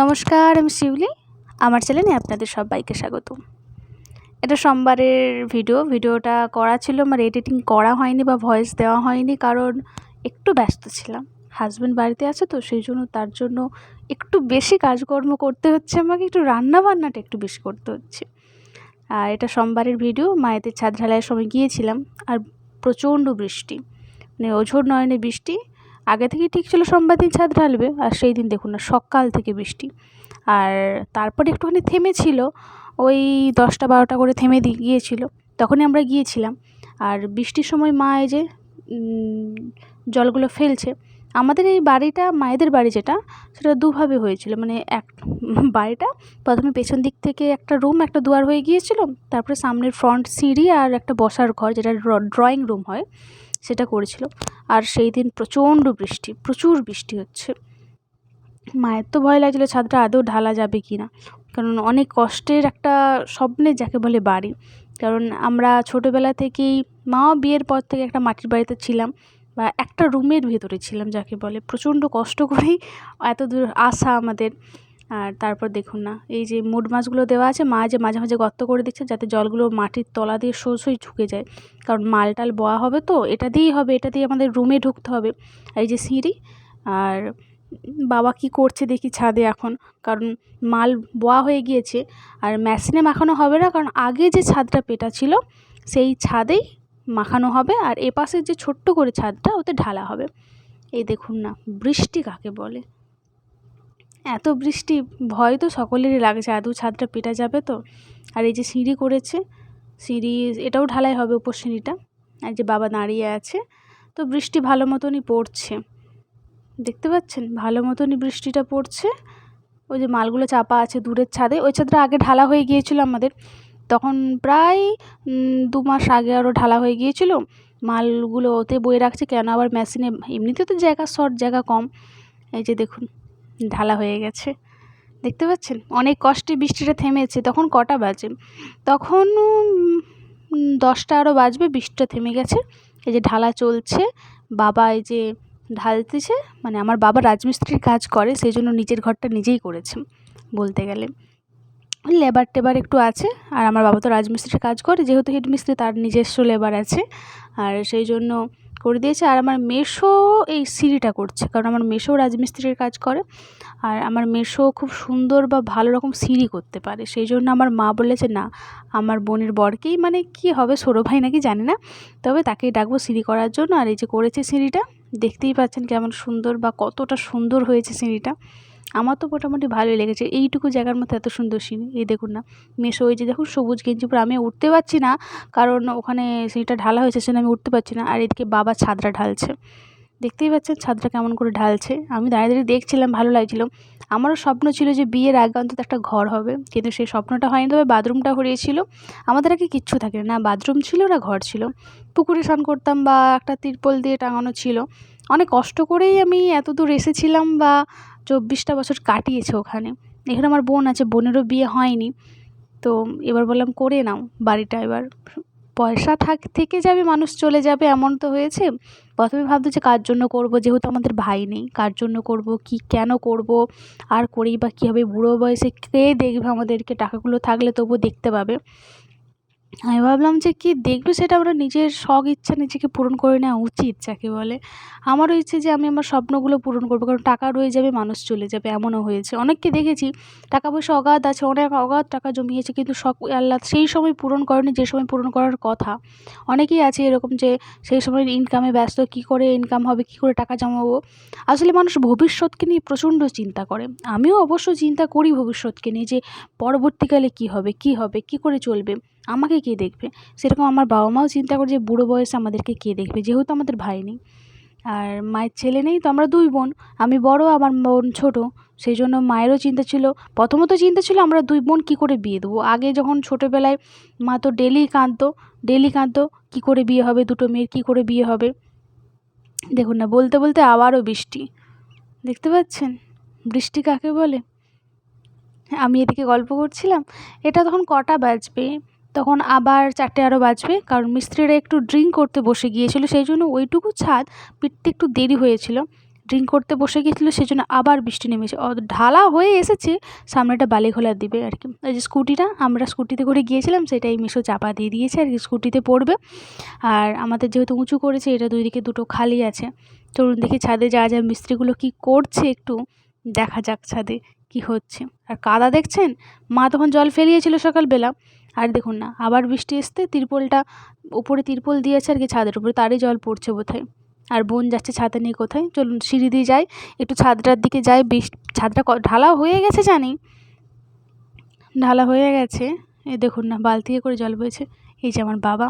নমস্কার, আমি শিউলি। আমার চ্যানেলে আপনাদের সবাইকে স্বাগত এটা সোমবারের ভিডিও। ভিডিওটা করা ছিল, আমার এডিটিং করা হয়নি বা ভয়েস দেওয়া হয়নি, কারণ একটু ব্যস্ত ছিলাম। হাজব্যান্ড বাড়িতে আছে তো, সেই জন্য তার জন্য একটু বেশি কাজকর্ম করতে হচ্ছে, আমাকে একটু রান্না বান্নাটা একটু বেশি করতে হচ্ছে। আর এটা সোমবারের ভিডিও, মায়েদের ছাদ ঢালাইয়ের সময় গিয়েছিলাম, আর প্রচণ্ড বৃষ্টি মানে ওঝোর নয়নে বৃষ্টি আগে থেকেই ঠিক ছিল সোমবার দিন ছাদ ঢালবে, আর সেই দিন দেখুন না, সকাল থেকে বৃষ্টি। আর তারপরে একটুখানি থেমেছিল, ওই দশটা বারোটা করে থেমে দিয়ে গিয়েছিল, তখনই আমরা গিয়েছিলাম। আর বৃষ্টির সময় মা এই যে জলগুলো ফেলছে, আমাদের এই বাড়িটা, মায়েদের বাড়ি যেটা, সেটা দুভাবে হয়েছিল। মানে এক, বাড়িটা প্রথমে পেছন দিক থেকে একটা রুম, একটা দুয়ার হয়ে গিয়েছিল, তারপরে সামনের ফ্রন্ট সিঁড়ি আর একটা বসার ঘর, যেটা ড্রয়িং রুম হয়। সেটা করেছিল। আর সেই দিন প্রচণ্ড বৃষ্টি, প্রচুর বৃষ্টি হচ্ছে। মায়ের তো ভয় লাগছিল, ছাদটা আদৌ ঢালা যাবে কি না? কারণ অনেক কষ্টের একটা স্বপ্নের যাকে বলে বাড়ি। কারণ আমরা ছোটোবেলা থেকেই, মাও বিয়ের পর থেকে একটা মাটির বাড়িতে ছিলাম বা একটা রুমের ভেতরে ছিলাম যাকে বলে। প্রচণ্ড কষ্ট করেই এত দূর আসা আমাদের আর তারপর দেখুন না, এই যে মুড মাছগুলো দেওয়া আছে, মা যে মাঝে মাঝে গর্ত করে দিচ্ছে যাতে জলগুলো মাটির তলা দিয়ে সোজই ঢুকে যায়। কারণ মাল টাল বয়া হবে তো, এটা দিয়েই হবে, এটা দিয়ে আমাদের রুমে ঢুকতে হবে। এই যে সিঁড়ি, আর বাবা কি করছে দেখি ছাদে এখন। কারণ মাল বোয়া হয়ে গিয়েছে, আর মেশিনে মাখানো হবে না, কারণ আগে যে ছাদটা পেটা ছিল, সেই ছাদেই মাখানো হবে, আর এপাশের যে ছোট্ট করে ছাদটা, ওতে ঢালা হবে। এই দেখুন না, বৃষ্টি কাকে বলে? এত বৃষ্টি, ভয় তো সকলেরই লাগছে আদৌ ছাদটা পেটা যাবে তো। আর এই যে সিঁড়ি করেছে, সিঁড়ি, এটাও ঢালাই হবে উপর সিঁড়িটা। আর যে বাবা দাঁড়িয়ে আছে, তো বৃষ্টি ভালো মতনই পড়ছে। দেখতে পাচ্ছেন? ভালো মতনই বৃষ্টিটা পড়ছে। ওই যে মালগুলো চাপা আছে দূরের ছাদে, ওই ছাদটা আগে ঢালা হয়ে গিয়েছিল আমাদের। তখন প্রায় দু মাস আগে আরও ঢালা হয়ে গিয়েছিল। মালগুলো ওতে বয়ে রাখছে কেন? আবার মেশিনে, এমনিতে তো জায়গা শর্ট, জায়গা কম। এই যে দেখুন। ঢালা হয়ে গেছে। দেখতে পাচ্ছেন? অনেক কষ্টে বৃষ্টিটা থেমেছে। তখন কটা বাজে? তখন দশটা আরও বাজবে, বৃষ্টিটা থেমে গেছে। এই যে ঢালা চলছে, বাবা এই যে ঢালতেছে মানে আমার বাবা রাজমিস্ত্রির কাজ করে, সেই জন্য নিজের ঘরটা নিজেই করেছে, বলতে গেলে। লেবার টেবার একটু আছে, আর আমার বাবা তো রাজমিস্ত্রির কাজ করে, যেহেতু হেড মিস্ত্রি তার নিজস্ব লেবার আছে। আর সেই জন্য করে দিয়েছে। আর আমার মেশো এই সিঁড়িটা করছে। কারণ আমার মেশো রাজমিস্ত্রির কাজ করে। আর আমার মেশো খুব সুন্দর বা ভালো রকম সিঁড়ি করতে পারে। সেই জন্য আমার মা বলেছে, না, আমার বোনের বরকেই মানে কি হবে সৌরভ ভাই নাকি জানে না। তবে তাকেই ডাকবো সিঁড়ি করার জন্য। আর এই যে করেছে সিঁড়িটা, দেখতেই পাচ্ছেন কেমন সুন্দর বা কতটা সুন্দর হয়েছে সিঁড়িটা। আমার তো মোটামুটি ভালোই লেগেছে। এইটুকু জায়গার মধ্যে এত সুন্দর সিন, এই দেখুন না। মেশো ওই যে দেখুন, সবুজ গেঞ্জি পরে আমি উঠতে পারছি না, কারণ ওখানে সিঁড়িটা ঢালা হয়েছে সেজন্য আমি উঠতে পারছি না। আর এদিকে বাবা ছাদরা ঢালছে। দেখতেই পাচ্ছেন ছাদটা কেমন করে ঢালছে। আমি দাঁড়িয়ে দাঁড়িয়ে দেখছিলাম, ভালো লাগছিল। আমারও স্বপ্ন ছিল যে বিয়ের আগে অন্তত একটা ঘর হবে, কিন্তু সেই স্বপ্নটা হয়নি, তবে বাথরুমটা হরিয়েছিল। আমাদের আগে কিচ্ছু থাকে না বাথরুম ছিল, না ঘর ছিল। পুকুরে স্নান করতাম বা একটা তিরপল দিয়ে টাঙানো ছিল। অনেক কষ্ট করেই আমি এত দূর এসেছিলাম বা চব্বিশটা বছর কাটিয়েছে ওখানে। এখানে আমার বোন আছে, বোনেরও বিয়ে হয়নি। তো এবার বললাম, করে নাও বাড়িটা এবার। পয়সা থাক, থেকে যাবে, মানুষ চলে যাবে, এমন তো হয়েছে। প্রথমে ভাবতো যে, কার জন্য করব? যেহেতু আমাদের ভাই নেই, কার জন্য করব? কি, কেন করব? আর করেই বা কী হবে বুড়ো বয়সে কে দেখবে আমাদেরকে? টাকাগুলো থাকলে তবুও দেখতে পাবে। আমি ভাবলাম যে কী দেখবে সেটা আমরা নিজের শখ, ইচ্ছা নিজেকে পূরণ করে নেওয়া উচিত, যাকে বলে। আমারও ইচ্ছে যে আমি আমার স্বপ্নগুলো পূরণ করব, কারণ টাকা রয়ে যাবে, মানুষ চলে যাবে, এমনও হয়েছে। অনেককে দেখেছি, টাকা পয়সা অগাধ আছে, অনেক অগাধ টাকা জমিয়েছে, কিন্তু শখ আল্লাহ সেই সময় পূরণ করেনি, যে সময় পূরণ করার কথা। অনেকেই আছে এরকম যে সেই সময় ইনকামে ব্যস্ত, কী করে ইনকাম হবে, কী করে টাকা জমাবো? আসলে মানুষ ভবিষ্যৎকে নিয়ে প্রচণ্ড চিন্তা করে। আমিও অবশ্য চিন্তা করি ভবিষ্যৎকে নিয়ে যে পরবর্তীকালে কী হবে কী হবে, কী করে চলবে। আমাকে কে দেখবে? সেরকম আমার বাবা মাও চিন্তা করে যে, বুড়ো বয়সে আমাদেরকে কে দেখবে? যেহেতু আমাদের ভাই নেই। আর মায়ের ছেলে নেই, তো আমরা দুই বোন। আমি বড়, আমার বোন ছোট। সেই জন্য মায়েরও চিন্তা ছিল। প্রথমত চিন্তা ছিল, আমরা দুই বোন কী করে বিয়ে দেবো? আগে যখন ছোটোবেলায় মা তো ডেলি কাঁদতো ডেলি কাঁদতো, কী করে বিয়ে হবে? দুটো মেয়ের কী করে বিয়ে হবে? দেখুন না, বলতে বলতে আবারও বৃষ্টি। দেখতে পাচ্ছেন? বৃষ্টি কাকে বলে? আমি এদিকে গল্প করছিলাম। এটা তখন কটা বাজবে? তখন আবার চারটে আরও বাজবে, কারণ মিস্ত্রিরা একটু ড্রিঙ্ক করতে বসে গিয়েছিল, সেই জন্য ওইটুকু ছাদ পিটতে একটু দেরি হয়েছিল। ড্রিঙ্ক করতে বসে গিয়েছিল সেজন্য আবার বৃষ্টি নেমেছে। ঢালা হয়ে এসেছে, সামনেটা বালিখোলা দিবে আর কি। ওই যে স্কুটিটা, আমরা স্কুটিতে করে গিয়েছিলাম, সেটাই মিশো চাপা দিয়ে দিয়েছে আর কি, স্কুটিতে পড়বে। আর আমাদের যেহেতু উঁচু করেছে, এটা দুই দিকে দুটো খালি আছে। চলুন দেখি ছাদে যা যা মিস্ত্রিগুলো কি করছে একটু দেখা যাক ছাদে কি হচ্ছে। আর কাদা দেখছেন? মা তখন জল ফেলিয়েছিল সকালবেলা। আর দেখুন না, আবার বৃষ্টি আসতে তিরপলটা উপরে তিরপল দিয়েছে আর কি ছাদের উপরে, তারই জল পড়ছে বোধহয়। আর বোন যাচ্ছে ছাতা নিয়ে কোথায়? চলুন সিঁড়ি দিয়ে যাই, একটু ছাদটার দিকে যাই বেশ ছাদটা ঢালা হয়ে গেছে জানি? ঢালা হয়ে গেছে এই দেখুন না বালতিতে করে জল বইছে, এই যে আমার বাবা।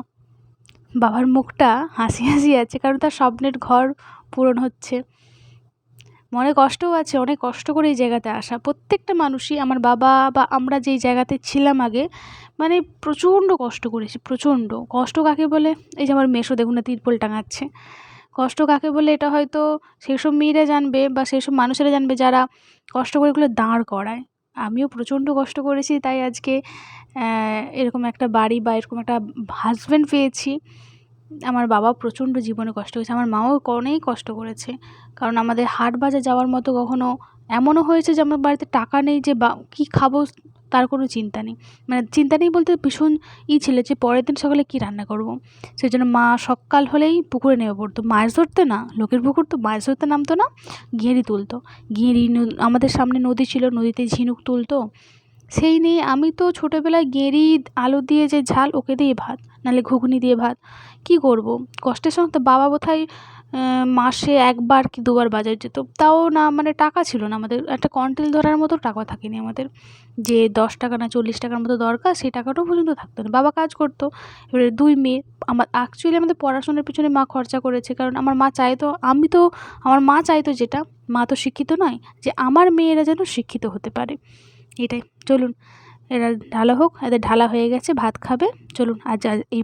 বাবার মুখটা হাসি হাসি আছে, কারণ তার স্বপ্নের ঘর পূরণ হচ্ছে। মনে কষ্টও আছে, অনেক কষ্ট করে এই জায়গাতে আসা। প্রত্যেকটা মানুষই, আমার বাবা বা আমরা যেই জায়গাতে ছিলাম আগে মানে প্রচণ্ড কষ্ট করেছি, প্রচণ্ড। কষ্ট কাকে বলে? এই যে আমার মেসো দেখুন না, তিরপল টাঙাচ্ছে। কষ্ট কাকে বলে? এটা হয়তো সেই সব মেয়েরা জানবে বা সেই সব মানুষেরা জানবে যারা কষ্ট করে এগুলো দাঁড় করায়। আমিও প্রচণ্ড কষ্ট করেছি, তাই আজকে এরকম একটা বাড়ি বা এরকম একটা হাজব্যান্ড পেয়েছি। আমার বাবা প্রচণ্ড জীবনে কষ্ট করেছে। আমার মাও অনেক কষ্ট করেছে। কারণ আমাদের হাট বাজার যাওয়ার মতো কখনো এমনও হয়েছে যে আমার বাড়িতে টাকা নেই যে বা কী খাব তার কোনো চিন্তা নেই। মানে চিন্তা নেই বলতে ভীষণ ই ছিল যে পরের দিন সকালে কী রান্না করব। সেই জন্য মা সকাল হলেই পুকুরে নেমে পড়তো। মাছ ধরতে না, লোকের পুকুর তো মাছ ধরতে নামতো না গিঁড়ি তুলতো। গিঁড়ি আমাদের সামনে নদী ছিল, নদীতে ঝিনুক তুলতো। সেই নিয়ে আমি তো ছোটোবেলায় গেঁড়ি আলু দিয়ে যে ঝাল ওকে দিয়ে ভাত, নাহলে ঘুগনি দিয়ে ভাত। কী করব? কষ্টের সময় তো বাবা বোধহয় মাসে একবার কি দুবার বাজার যেত। তাও না মানে টাকা ছিল না আমাদের। একটা কন্টেল ধরার মতো টাকা থাকেনি আমাদের। যে দশ টাকা না চল্লিশ টাকার মতো দরকার, সেই টাকাটাও পর্যন্ত থাকতো না। বাবা কাজ করতো। এবারে দুই মেয়ে আমার অ্যাকচুয়ালি আমাদের পড়াশোনার পিছনে মা খরচা করেছে। কারণ আমার মা চাইতো, আমি তো, আমার মা চাইতো যেটা, মা তো শিক্ষিত নয়, যে আমার মেয়েরা যেন শিক্ষিত হতে পারে। এটাই। চলুন, এরা ঢালা হোক, এদের ঢালা হয়ে গেছে, ভাত খাবে। চলুন আজ এই